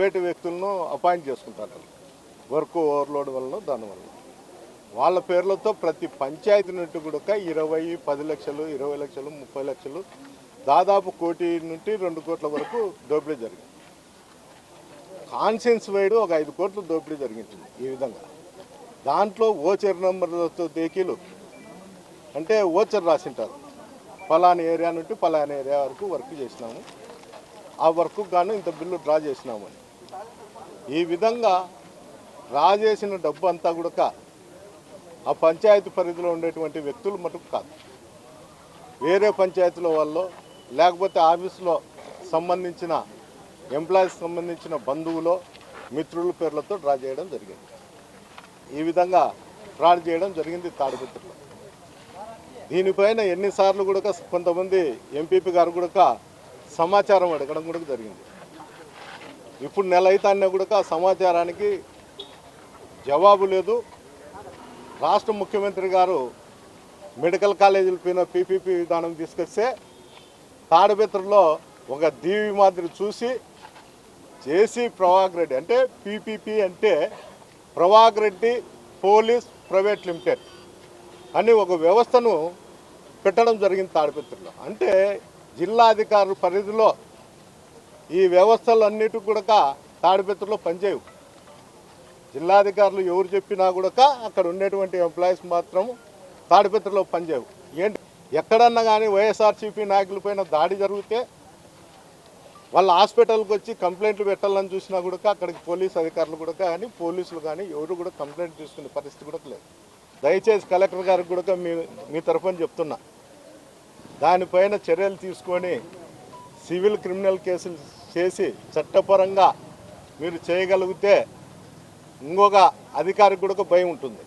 Private వ్యక్తులను appoint చేసుకుంటారు. Work overload వలన దానివల్ల వాళ్ళ పేర్లతో ప్రతి పంచాయతీ నుండి కూడా ఇరవై పది లక్షలు ఇరవై లక్షలు ముప్పై లక్షలు దాదాపు కోటి నుండి రెండు కోట్ల వరకు దోపిడీ జరిగింది. కాన్సెన్స్ వైడ్ ఒక ఐదు కోట్లు దోపిడీ జరిగింది ఈ విధంగా. దాంట్లో ఓచర్ నెంబర్లతో దేకీలు. అంటే ఓచర్ రాసింటారు. ఫలానా ఏరియా నుండి ఫలానా ఏరియా వరకు వర్క్ చేసినాము. ఆ వర్క్ గాను ఇంత బిల్లు డ్రా చేసినామని ఈ విధంగా డ్రా చేసిన డబ్బు అంతా కూడా ఆ పంచాయతీ పరిధిలో ఉండేటువంటి వ్యక్తులు మటుకు కాదు. వేరే పంచాయతీల వాళ్ళు లేకపోతే ఆఫీసులో సంబంధించిన ఎంప్లాయీస్ సంబంధించిన బంధువులో మిత్రుల పేర్లతో డ్రా చేయడం జరిగింది. ఈ విధంగా ఫ్రాడ్ చేయడం జరిగింది తాడిపత్రిలో. దీనిపైన ఎన్నిసార్లు కూడా కొంతమంది ఎంపీపీ గారు కూడా సమాచారం అడగడం కూడా జరిగింది. ఇప్పుడు నెల అయితే కూడా సమాచారానికి జవాబు లేదు. రాష్ట్ర ముఖ్యమంత్రి గారు మెడికల్ కాలేజీల పైన పీపీపీ విధానం తీసుకొస్తే తాడిపత్రిలో ఒక దీవి మాదిరి చూసి జేసీ ప్రభాక్ రెడ్డి అంటే పీపీపీ అంటే Prabhak Reddy police private limited అని ఒక వ్యవస్థను పెట్టడం జరిగింది తాడిపత్రిలో. అంటే జిల్లా అధికారుల పరిధిలో ఈ వ్యవస్థలన్నిటి కూడా తాడిపెత్తలో పనిచేయవు. జిల్లాధికారులు ఎవరు చెప్పినా కూడా అక్కడ ఉండేటువంటి ఎంప్లాయీస్ మాత్రం తాడిపెత్తలో పనిచేయవు. ఏంటి? ఎక్కడన్నా కానీ వైఎస్ఆర్సీపీ నాయకులపైన దాడి జరిగితే వాళ్ళ హాస్పిటల్కి వచ్చి కంప్లైంట్లు పెట్టాలని చూసినా కూడా అక్కడికి పోలీస్ అధికారులు కూడా కానీ పోలీసులు కానీ ఎవరు కూడా కంప్లైంట్ తీసుకునే పరిస్థితి కూడా లేదు. దయచేసి కలెక్టర్ గారికి కూడా మీ మీ తరఫున చెప్తున్నా. దానిపైన చర్యలు తీసుకొని సివిల్ క్రిమినల్ కేసులు చేసి చట్టపరంగా మీరు చేయగలిగితే ఇంకొక అధికారికి కూడా భయం ఉంటుంది.